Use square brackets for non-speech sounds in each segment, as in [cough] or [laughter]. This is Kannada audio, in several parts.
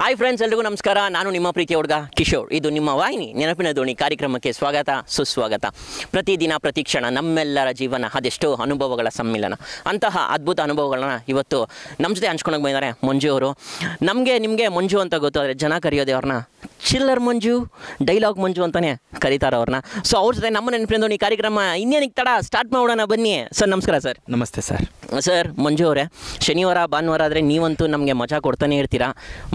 ಹಾಯ್ ಫ್ರೆಂಡ್ಸ್ ಎಲ್ರಿಗೂ ನಮಸ್ಕಾರ. ನಾನು ನಿಮ್ಮ ಪ್ರೀತಿ ಹುಡುಗ ಕಿಶೋರ್. ಇದು ನಿಮ್ಮ ವಾಹಿನಿ, ನೆನಪಿನ ದೋಣಿ ಕಾರ್ಯಕ್ರಮಕ್ಕೆ ಸ್ವಾಗತ, ಸುಸ್ವಾಗತ. ಪ್ರತಿದಿನ, ಪ್ರತಿ ಕ್ಷಣ ನಮ್ಮೆಲ್ಲರ ಜೀವನ ಅದೆಷ್ಟೋ ಅನುಭವಗಳ ಸಮ್ಮಿಲನ. ಅಂತಹ ಅದ್ಭುತ ಅನುಭವಗಳನ್ನ ಇವತ್ತು ನಮ್ಮ ಜೊತೆ ಹಂಚ್ಕೊಂಡೋಗಿ ಬಂದಿದ್ದಾರೆ ಮಂಜು ಅವರು. ನಮಗೆ, ನಿಮಗೆ ಮಂಜು ಅಂತ ಗೊತ್ತಾದರೆ ಜನ ಕರೆಯೋದೇ ಅವ್ರನ್ನ ಚಿಲ್ಲರ್ ಮಂಜು ಡೈಲಾಗ್ ಮಂಜು ಅಂತಾನೆ ಕರೀತಾರೆ ಅವ್ರನ್ನ. ಸೊ ಅವ್ರ ಜೊತೆ ನಮ್ಮ ನೆನಪಿನಿಂದ ಈ ಕಾರ್ಯಕ್ರಮ ಇನ್ನೇನಿಗೆ ತಡ? ಸ್ಟಾರ್ಟ್ ಮಾಡೋಣ ಬನ್ನಿ. ಸರ್ ನಮಸ್ಕಾರ ಸರ್. ನಮಸ್ತೆ ಸರ್. ಸರ್ ಮಂಜು ಅವರೇ ಶನಿವಾರ ಭಾನುವಾರ ಆದರೆ ನೀವಂತೂ ನಮಗೆ ಮಜಾ ಕೊಡ್ತಾನೆ ಇರ್ತೀರಾ?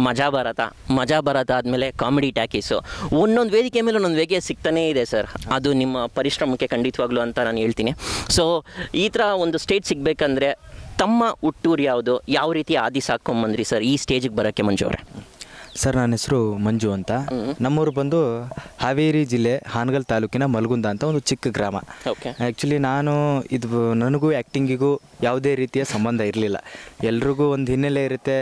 ಮಜಾ ಭಾರತ ಮಜಾ ಭಾರತ ಆದಮೇಲೆ ಕಾಮಿಡಿ ಟ್ಯಾಕೀಸು ಒಂದೊಂದು ವೇದಿಕೆ ಮೇಲೆ ಒಂದೊಂದು ವೇದಿಕೆ ಸಿಗ್ತಾನೇ ಇದೆ ಸರ್. ಅದು ನಿಮ್ಮ ಪರಿಶ್ರಮಕ್ಕೆ ಖಂಡಿತವಾಗ್ಲೂ ಅಂತ ನಾನು ಹೇಳ್ತೀನಿ. ಸೊ ಈ ಥರ ಒಂದು ಸ್ಟೇಜ್ ಸಿಗಬೇಕಂದ್ರೆ ತಮ್ಮ ಹುಟ್ಟೂರು ಯಾವುದು? ಯಾವ ರೀತಿ ಆದಿ ಸಾಕೊಂಬಂದ್ರಿ ಸರ್ ಈ ಸ್ಟೇಜಿಗೆ ಬರೋಕ್ಕೆ ಮಂಜು ಅವರೇ? ಸರ್ ನನ್ನ ಹೆಸರು ಮಂಜು ಅಂತ. ನಮ್ಮೂರು ಬಂದು ಹಾವೇರಿ ಜಿಲ್ಲೆ ಹಾನಗಲ್ ತಾಲೂಕಿನ ಮಲ್ಗುಂದ ಅಂತ ಒಂದು ಚಿಕ್ಕ ಗ್ರಾಮ. ಆ್ಯಕ್ಚುಲಿ ನಾನು ಇದು ನನಗೂ ಆ್ಯಕ್ಟಿಂಗಿಗೂ ಯಾವುದೇ ರೀತಿಯ ಸಂಬಂಧ ಇರಲಿಲ್ಲ. ಎಲ್ರಿಗೂ ಒಂದು ಹಿನ್ನೆಲೆ ಇರುತ್ತೆ.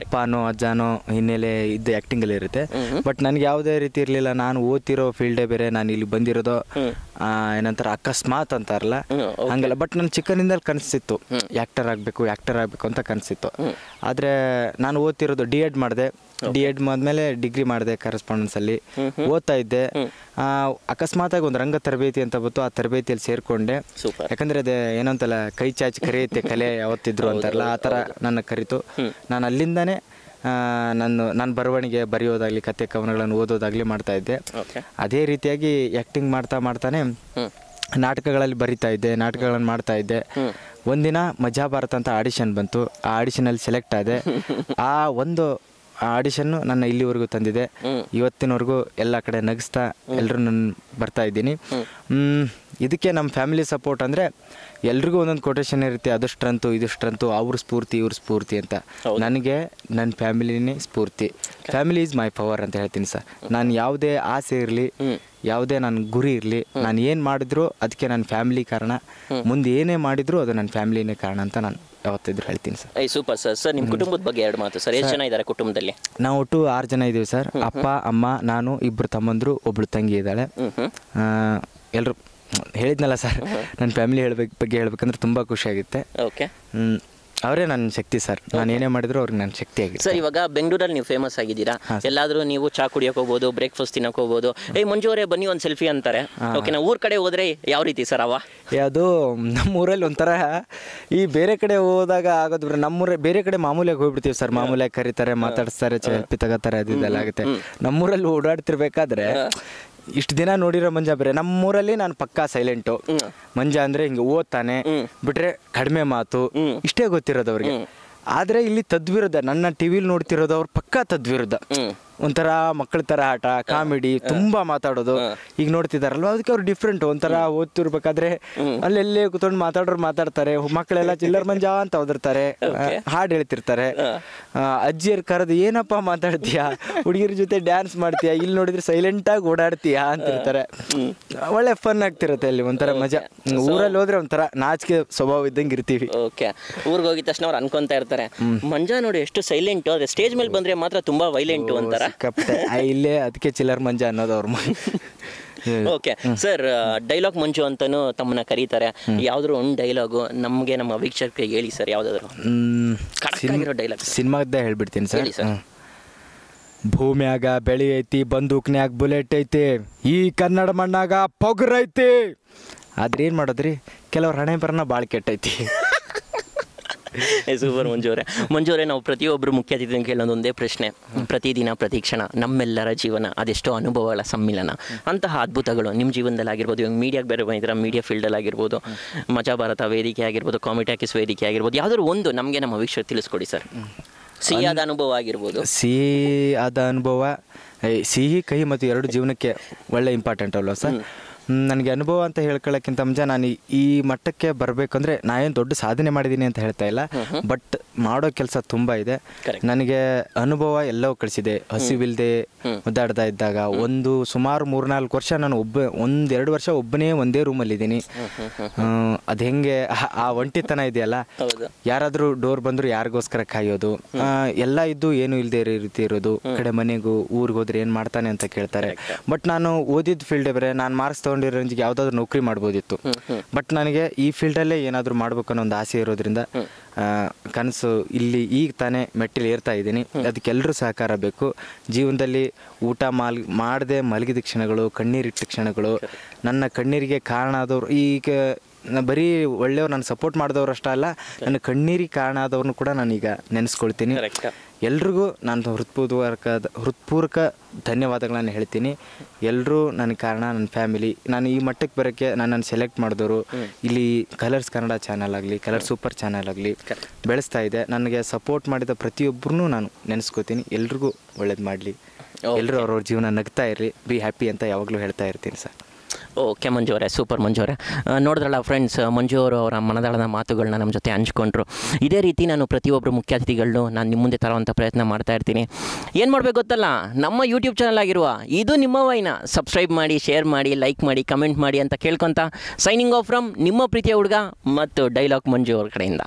ಅಪ್ಪನೋ ಅಜ್ಜನೋ ಹಿನ್ನೆಲೆ ಇದ್ದು ಆ್ಯಕ್ಟಿಂಗಲ್ಲಿ ಇರುತ್ತೆ. ಬಟ್ ನನಗೆ ಯಾವುದೇ ರೀತಿ ಇರಲಿಲ್ಲ. ನಾನು ಓದ್ತಿರೋ ಫೀಲ್ಡೇ ಬೇರೆ ನಾನು ಇಲ್ಲಿ ಬಂದಿರೋದು ಏನಂತಾರೆ ಅಕಸ್ಮಾತ್ ಅಂತಾರಲ್ಲ? ಹಂಗಲ್ಲ. ಬಟ್ ನನ್ನ ಚಿಕ್ಕನಿಂದ ಕನಸಿತ್ತು. ಆ್ಯಕ್ಟರ್ ಆಗಬೇಕು ಆ್ಯಕ್ಟರ್ ಆಗಬೇಕು ಅಂತ ಕನಸಿತ್ತು. ಆದರೆ ನಾನು ಓದ್ತಿರೋದು ಡಿ ಎಡ್ ಮಾಡಿದೆ. ಡಿ ಎಡ್ ಆದಮೇಲೆ ಡಿಗ್ರಿ ಮಾಡಿದೆ ಕರೆಸ್ಪಾಂಡೆನ್ಸಲ್ಲಿ ಓದ್ತಾ ಇದ್ದೆ. ಆ, ಅಕಸ್ಮಾತಾಗಿ ಒಂದು ರಂಗ ತರಬೇತಿ ಅಂತ ಬಂತು. ಆ ತರಬೇತಿಯಲ್ಲಿ ಸೇರಿಕೊಂಡೆ. ಯಾಕಂದರೆ ಯಾಕಂದ್ರೆ ಅದೇ ಏನಂತಲ್ಲ ಕೈ ಚಾಚಿ ಕರೆಯುತ್ತೆ ಕಲೆ ಯಾವತ್ತಿದ್ರು ಅಂತಾರಲ್ಲ ಆ ಥರ ನನ್ನ ಕರಿತು. ನಾನು ಅಲ್ಲಿಂದಾನೇ ಆ, ನಾನು ಬರವಣಿಗೆ ಬರೆಯೋದಾಗಲಿ ಕತೆ ಕವನಗಳನ್ನು ಓದೋದಾಗಲಿ ಮಾಡ್ತಾ ಇದ್ದೆ. ಓಕೆ. ಅದೇ ರೀತಿಯಾಗಿ ಆ್ಯಕ್ಟಿಂಗ್ ಮಾಡ್ತಾ ಮಾಡ್ತಾನೆ ನಾಟಕಗಳಲ್ಲಿ ಬರಿತಾ ಇದ್ದೆ ನಾಟಕಗಳನ್ನು ಮಾಡ್ತಾ ಇದ್ದೆ. ಒಂದಿನ ಮಜಾ ಭಾರತ ಅಂತ ಆಡಿಷನ್ ಬಂತು. ಆ ಆಡಿಷನಲ್ಲಿ ಸೆಲೆಕ್ಟ್ ಆದೆ. ಆ ಒಂದು ಆಡಿಷನ್ನು ನನ್ನ ಇಲ್ಲಿವರೆಗೂ ತಂದಿದೆ. ಇವತ್ತಿನವರೆಗೂ ಎಲ್ಲ ಕಡೆ ನಗಿಸ್ತಾ ಎಲ್ಲರೂ ನಾನು ಬರ್ತಾ ಇದ್ದೀನಿ. ಇದಕ್ಕೆ ನಮ್ಮ ಫ್ಯಾಮಿಲಿ ಸಪೋರ್ಟ್ ಅಂದರೆ ಎಲ್ರಿಗೂ ಒಂದೊಂದು ಕೊಟೇಶನ್ ಇರುತ್ತೆ ಅದು ಸ್ಟ್ರೆಂತು ಇದು ಸ್ಟ್ರೆಂತು ಅವ್ರ ಸ್ಫೂರ್ತಿ ಇವ್ರ ಸ್ಫೂರ್ತಿ ಅಂತ. ನನಗೆ ನನ್ನ ಫ್ಯಾಮಿಲಿನೇ ಸ್ಫೂರ್ತಿ. ಫ್ಯಾಮಿಲಿ ಈಸ್ ಮೈ ಪವರ್ ಅಂತ ಹೇಳ್ತೀನಿ ಸರ್. ನಾನು ಯಾವುದೇ ಆಸೆ ಇರಲಿ ಯಾವುದೇ ನನ್ನ ಗುರಿ ಇರಲಿ ನಾನು ಏನು ಮಾಡಿದ್ರು ಅದಕ್ಕೆ ನನ್ನ ಫ್ಯಾಮಿಲಿ ಕಾರಣ. ಮುಂದೆ ಏನೇ ಮಾಡಿದ್ರು ಅದು ನನ್ನ ಫ್ಯಾಮಿಲಿನೇ ಕಾರಣ ಅಂತ ನಾನು ಯಾವತ್ತಿದ್ರು ಹೇಳ್ತೀನಿ sir. I super sir sir ನಿಮ್ಮ ಕುಟುಂಬದ ಬಗ್ಗೆ ಎರಡು ಮಾತು ಸರ್ ಎಷ್ಟು ಜನ ಇದ್ದಾರೆ ಕುಟುಂಬದಲ್ಲಿ? ನಾವು ಒಟ್ಟು ಆರು ಜನ ಇದ್ದೀವಿ ಸರ್. ಅಪ್ಪ ಅಮ್ಮ ನಾನು ಇಬ್ಬರು ತಮ್ಮಂದರು ಒಬ್ಬಳು ತಂಗಿ ಇದ್ದಾಳೆ. ಎಲ್ಲರೂ ಹೇಳಿದ್ನಲ್ಲ ಸರ್ ನನ್ನ ಫ್ಯಾಮಿಲಿ ಹೇಳ್ಬೇಕು ಬಗ್ಗೆ ಹೇಳ್ಬೇಕಂದ್ರೆ ತುಂಬ ಖುಷಿಯಾಗುತ್ತೆ. ಓಕೆ. ಅವರೇ ನನ್ನ ಶಕ್ತಿ ಸರ್. ನಾನು ಏನೇ ಮಾಡಿದ್ರು ಅವ್ರಿಗೆ ನನ್ನ ಶಕ್ತಿ ಆಗಿದೆ ಸರ್ ಇವಾಗ ಬೆಂಗಳೂರಲ್ಲಿ ನೀವು ಫೇಮಸ್ ಆಗಿದ್ದೀರಾ? ಎಲ್ಲಾದರೂ ನೀವು ಚಾ ಕುಡಿಯೋಕೆ ಹೋಗ್ಬೋದು ಬ್ರೇಕ್ಫಾಸ್ಟ್ ತಿನ್ನೋಕೆ ಹೋಗ್ಬೋದು. ಏಯ್ ಮುಂಜೂರೇ ಅವರೇ ಬನ್ನಿ ಒಂದು ಸೆಲ್ಫಿ ಅಂತಾರೆ. ಓಕೆ ನಾವು ಊರ ಕಡೆ ಹೋದ್ರೆ ಯಾವ ರೀತಿ ಸರ್ ಅವ? ಅದು ನಮ್ಮೂರಲ್ಲಿ ಒಂಥರ ಈ ಬೇರೆ ಕಡೆ ಹೋದಾಗ ಆಗೋದು ನಮ್ಮೂರೇ ನಮ್ಮೂರ ಬೇರೆ ಕಡೆ ಮಾಮೂಲಿಯಾಗಿ ಹೋಗ್ಬಿಡ್ತೀವಿ ಸರ್. ಮಾಮೂಲಿಯಾಗಿ ಕರೀತಾರೆ ಮಾತಾಡಿಸ್ತಾರೆ ಸೆಲ್ಫಿ ತಗೋತಾರೆ ಅದು ಇದೆಲ್ಲ ಆಗುತ್ತೆ. ನಮ್ಮೂರಲ್ಲಿ ಓಡಾಡ್ತಿರ್ಬೇಕಾದ್ರೆ ಇಷ್ಟು ದಿನ ನೋಡಿರೋ ಮಂಜ ಬೇರೆ. ನಮ್ಮೂರಲ್ಲಿ ನಾನು ಪಕ್ಕಾ ಸೈಲೆಂಟು ಮಂಜ ಅಂದ್ರೆ ಹಿಂಗೆ ಓದ್ತಾನೆ. ಬಿಟ್ರೆ ಕಡಿಮೆ ಮಾತು. ಇಷ್ಟೇ ಗೊತ್ತಿರೋದು ಅವ್ರಿಗೆ. ಆದ್ರೆ ಇಲ್ಲಿ ತದ್ವಿರುದ್ಧ ನನ್ನ ಟಿವಿಲಿ ನೋಡ್ತಿರೋದು ಅವ್ರು ಪಕ್ಕಾ ತದ್ವಿರುದ್ಧ. ಒಂಥರ ಮಕ್ಕಳ ತರ ಆಟ ಕಾಮಿಡಿ ತುಂಬಾ ಮಾತಾಡೋದು. ಈಗ ನೋಡ್ತಿದಾರಲ್ವ? ಅದಕ್ಕೆ ಅವ್ರು ಡಿಫ್ರೆಂಟ್ ಒಂಥರ ಓದ್ತಿರ್ಬೇಕಾದ್ರೆ ಅಲ್ಲೆಲ್ಲೇ ಕೂತ್ಕೊಂಡು ಮಾತಾಡೋರು ಮಾತಾಡ್ತಾರೆ ಮಕ್ಕಳೆಲ್ಲ [laughs] ಚಿಲ್ಲರ್ ಮಂಜಾ ಅಂತ ಓದಿರ್ತಾರೆ ಹಾಡು ಹೇಳ್ತಿರ್ತಾರೆ. ಅಜ್ಜಿಯರ್ ಕರೆದು ಏನಪ್ಪ ಮಾತಾಡ್ತೀಯಾ? ಹುಡುಗಿರ ಜೊತೆ ಡ್ಯಾನ್ಸ್ ಮಾಡ್ತೀಯಾ? ಇಲ್ಲಿ ನೋಡಿದ್ರೆ ಸೈಲೆಂಟ್ ಆಗಿ ಓಡಾಡ್ತೀಯಾ? ಅಂತಿರ್ತಾರೆ. ಒಳ್ಳೆ ಫನ್ ಆಗ್ತಿರತ್ತೆ ಅಲ್ಲಿ ಒಂಥರ ಮಜಾ. ಊರಲ್ಲಿ ಹೋದ್ರೆ ಒಂಥರ ನಾಚಿಕೆ ಸ್ವಭಾವ ಇದ್ದಂಗೆ ಇರ್ತೀವಿ. ಓಕೆ ಊರಿಗೆ ಹೋಗಿದ ತಕ್ಷಣ ಅವ್ರು ಅನ್ಕೊಂತ ಇರ್ತಾರೆ ಮಂಜಾ ನೋಡಿ ಎಷ್ಟು ಸೈಲೆಂಟ್ ಅದೇ ಸ್ಟೇಜ್ ಮೇಲೆ ಬಂದ್ರೆ ಮಾತ್ರ ತುಂಬಾ ವೈಲೆಂಟ್ ಅಂತಾರ ಆ, ಇಲ್ಲೇ ಅದಕ್ಕೆ ಚಿಲ್ಲರ್ ಮಂಜ ಅನ್ನೋದು ಅವ್ರ ಓಕೆ. ಸರ್ ಡೈಲಾಗ್ ಮಂಜು ಅಂತಾನು ತಮ್ಮನ್ನ ಕರೀತಾರೆ. ಯಾವ್ದಾದ್ರು ಒಂದು ಡೈಲಾಗು ನಮಗೆ ನಮ್ಮ ವೀಕ್ಷಕರಿಗೆ ಹೇಳಿ ಸರ್ ಯಾವ್ದಾದ್ರು. ಡೈಲಾಗ್ ಸಿನಿಮಾದ ಹೇಳ್ಬಿಡ್ತೀನಿ ಸರ್. ಭೂಮ್ಯಾಗ ಬೆಳಿ ಐತಿ ಬಂದೂಕ್ನ್ಯಾಗ ಬುಲೆಟ್ ಐತಿ ಈ ಕನ್ನಡ ಮಣ್ಣಾಗ ಪೊಗರೈತಿ ಆದ್ರೆ ಏನ್ ಮಾಡೋದ್ರಿ? ಕೆಲವ್ರ ಹಣೆ ಬರನ ಭಾಳ ಕೆಟ್ಟೈತಿ ಸೂಪರ್ ಮಂಜೂರೆ ಮಂಜೂರೆ ಮಂಜು ನಾವು ಪ್ರತಿಯೊಬ್ಬರು ಮುಖ್ಯ ಅತಿಥಿ ಕೇಳೋದು ಒಂದೇ ಪ್ರಶ್ನೆ. ಪ್ರತಿದಿನ ಪ್ರತಿ ಕ್ಷಣ ನಮ್ಮೆಲ್ಲರ ಜೀವನ ಅದೆಷ್ಟೋ ಅನುಭವಗಳ ಸಮ್ಮಿಲನ. ಅಂತಹ ಅದ್ಭುತಗಳು ನಿಮ್ಮ ಜೀವನದಲ್ಲಿ ಆಗಿರ್ಬೋದು ಇವಾಗ ಮೀಡಿಯಾಗೆ ಬೇರೆ ಬಂದಿದ್ದೀರಾ ಮೀಡಿಯಾ ಫೀಲ್ಡಲ್ಲಿ ಆಗಿರ್ಬೋದು ಮಜಾ ಭಾರತ ವೇದಿಕೆ ಆಗಿರ್ಬೋದು ಕಾಮಿಟ್ಯಾಕಿಸ್ ವೇದಿಕೆ ಆಗಿರ್ಬೋದು ಯಾವ್ದಾದ್ರು ಒಂದು ನಮಗೆ ನಮ್ಮ ಭವಿಷ್ಯ ತಿಳಿಸ್ಕೊಡಿ ಸರ್. ಸಿಹಿಯಾದ ಅನುಭವ ಆಗಿರ್ಬೋದು. ಸಿಹಿ ಆದ ಅನುಭವ ಸಿಹಿ ಕಹಿ ಮತ್ತು ಎರಡು ಜೀವನಕ್ಕೆ ಒಳ್ಳೆ ಇಂಪಾರ್ಟೆಂಟ್ ಅಲ್ವಾ ಸರ್? ನನಗೆ ಅನುಭವ ಅಂತ ಹೇಳ್ಕೊಳ್ಳೋಕ್ಕಿಂತ ಮುಂಚೆ ನಾನು ಈ- ಮಟ್ಟಕ್ಕೆ ಬರಬೇಕಂದ್ರೆ ನಾನೇನು ಏನು ದೊಡ್ಡ ಸಾಧನೆ ಮಾಡಿದ್ದೀನಿ ಅಂತ ಹೇಳ್ತಾ ಇಲ್ಲ. ಬಟ್ ಮಾಡೋ ಕೆಲಸ ತುಂಬ ಇದೆ. ನನಗೆ ಅನುಭವ ಎಲ್ಲವೂ ಕಳಿಸಿದೆ. ಹಸಿವಿಲ್ಲದೆ ಒದ್ದಾಡ್ತಾ ಇದ್ದಾಗ ಒಂದು ಸುಮಾರು ಮೂರ್ನಾಲ್ಕು ವರ್ಷ ನಾನು ಒಬ್ಬ ಒಂದೆರಡು ವರ್ಷ ಒಬ್ಬನೇ ಒಂದೇ ರೂಮಲ್ಲಿದ್ದೀನಿ. ಅದು ಹೆಂಗೆ ಆ- ಒಂಟಿತನ ಇದೆಯಲ್ಲ? ಯಾರಾದರೂ ಡೋರ್ ಬಂದ್ರು ಯಾರಿಗೋಸ್ಕರ ಕಾಯೋದು? ಎಲ್ಲ ಇದ್ದು ಏನು ಇಲ್ಲದೆ ರೀತಿ ಇರೋದು. ಕಡೆ ಮನೆಗೂ ಊರಿಗೆ ಹೋದ್ರೆ ಏನು ಮಾಡ್ತಾನೆ ಅಂತ ಕೇಳ್ತಾರೆ. ಬಟ್ ನಾನು ಓದಿದ ಫೀಲ್ಡ್ ಬೇರೆ ನಾನು ಮಾರ್ಕ್ಸ್ ತಗೊಂಡಿರೋ ರೇಂಜ್ಗೆ ಯಾವುದಾದ್ರು ನೌಕರಿ ಮಾಡ್ಬೋದಿತ್ತು. ಬಟ್ ನನಗೆ ಈ ಫೀಲ್ಡಲ್ಲೇ ಏನಾದರೂ ಮಾಡ್ಬೇಕು ಅನ್ನೋ ಒಂದು ಆಸೆ ಇರೋದ್ರಿಂದ ಕನಸು ಇಲ್ಲಿ ಈಗ ತಾನೇ ಮೆಟ್ಟಿಲು ಏರ್ತಾ ಇದ್ದೀನಿ. ಅದಕ್ಕೆಲ್ಲರೂ ಸಹಕಾರ ಬೇಕು. ಜೀವನದಲ್ಲಿ ಊಟ ಮಾಲ್ ಮಾಡದೆ ಮಲಗಿದ ಕ್ಷಣಗಳು ಕಣ್ಣೀರಿಟ್ಟ ಕ್ಷಣಗಳು ನನ್ನ ಕಣ್ಣೀರಿಗೆ ಕಾರಣ ಆದವರು ಈಗ ನಾ ಬರೀ ಒಳ್ಳೆಯವ್ರು ನಾನು ಸಪೋರ್ಟ್ ಮಾಡಿದವ್ರು ಅಷ್ಟೇ ಅಲ್ಲ ನನ್ನ ಕಣ್ಣೀರಿಗೆ ಕಾರಣ ಆದವ್ರನ್ನು ಕೂಡ ನಾನೀಗ ನೆನೆಸ್ಕೊಳ್ತೀನಿ. ಎಲ್ರಿಗೂ ನಾನು ಹೃತ್ಪೂರ್ವಕ ಹೃತ್ಪೂರ್ವಕ ಧನ್ಯವಾದಗಳನ್ನು ಹೇಳ್ತೀನಿ. ಎಲ್ಲರೂ ನನ್ನ ಕಾರಣ ನನ್ನ ಫ್ಯಾಮಿಲಿ ನಾನು ಈ ಮಟ್ಟಕ್ಕೆ ಬರೋಕ್ಕೆ ನನ್ನನ್ನು ಸೆಲೆಕ್ಟ್ ಮಾಡಿದವರು ಇಲ್ಲಿ ಕಲರ್ಸ್ ಕನ್ನಡ ಚಾನಲ್ ಆಗಲಿ ಕಲರ್ ಸೂಪರ್ ಚಾನಲ್ ಆಗಲಿ ಬೆಳೆಸ್ತಾ ಇದೆ. ನನಗೆ ಸಪೋರ್ಟ್ ಮಾಡಿದ ಪ್ರತಿಯೊಬ್ಬರನ್ನೂ ನಾನು ನೆನೆಸ್ಕೋತೀನಿ. ಎಲ್ರಿಗೂ ಒಳ್ಳೇದು ಮಾಡಲಿ. ಎಲ್ಲರೂ ಅವ್ರವ್ರ ಜೀವನ ನಗ್ತಾ ಇರಲಿ ಬಿ ಹ್ಯಾಪಿ ಅಂತ ಯಾವಾಗಲೂ ಹೇಳ್ತಾ ಇರ್ತೀನಿ ಸರ್. ಓಕೆ ಮಂಜು ಅವರೇ ಸೂಪರ್ ಮಂಜು ಅವರೇ ನೋಡಿದ್ರಲ್ಲ ಫ್ರೆಂಡ್ಸ್ ಮಂಜು ಅವರು ಅವರ ಮನದಾಳದ ಮಾತುಗಳನ್ನ ನಮ್ಮ ಜೊತೆ ಹಂಚ್ಕೊಂಡ್ರು. ಇದೇ ರೀತಿ ನಾನು ಪ್ರತಿಯೊಬ್ಬರು ಮುಖ್ಯ ಅತಿಥಿಗಳನ್ನು ನಾನು ನಿಮ್ಮ ಮುಂದೆ ತರುವಂಥ ಪ್ರಯತ್ನ ಮಾಡ್ತಾ ಇರ್ತೀನಿ. ಏನು ಮಾಡಬೇಕು ಗೊತ್ತಲ್ಲ? ನಮ್ಮ ಯೂಟ್ಯೂಬ್ ಚಾನಲ್ ಆಗಿರುವ ಇದು ನಿಮ್ಮ ವೈನ. ಸಬ್ಸ್ಕ್ರೈಬ್ ಮಾಡಿ ಶೇರ್ ಮಾಡಿ ಲೈಕ್ ಮಾಡಿ ಕಮೆಂಟ್ ಮಾಡಿ ಅಂತ ಕೇಳ್ಕೊತ ಸೈನಿಂಗ್ ಆಫ್ ಫ್ರಮ್ ನಿಮ್ಮ ಪ್ರೀತಿಯ ಹುಡುಗ ಮತ್ತು ಡೈಲಾಗ್ ಮಂಜು ಅವ್ರ ಕಡೆಯಿಂದ.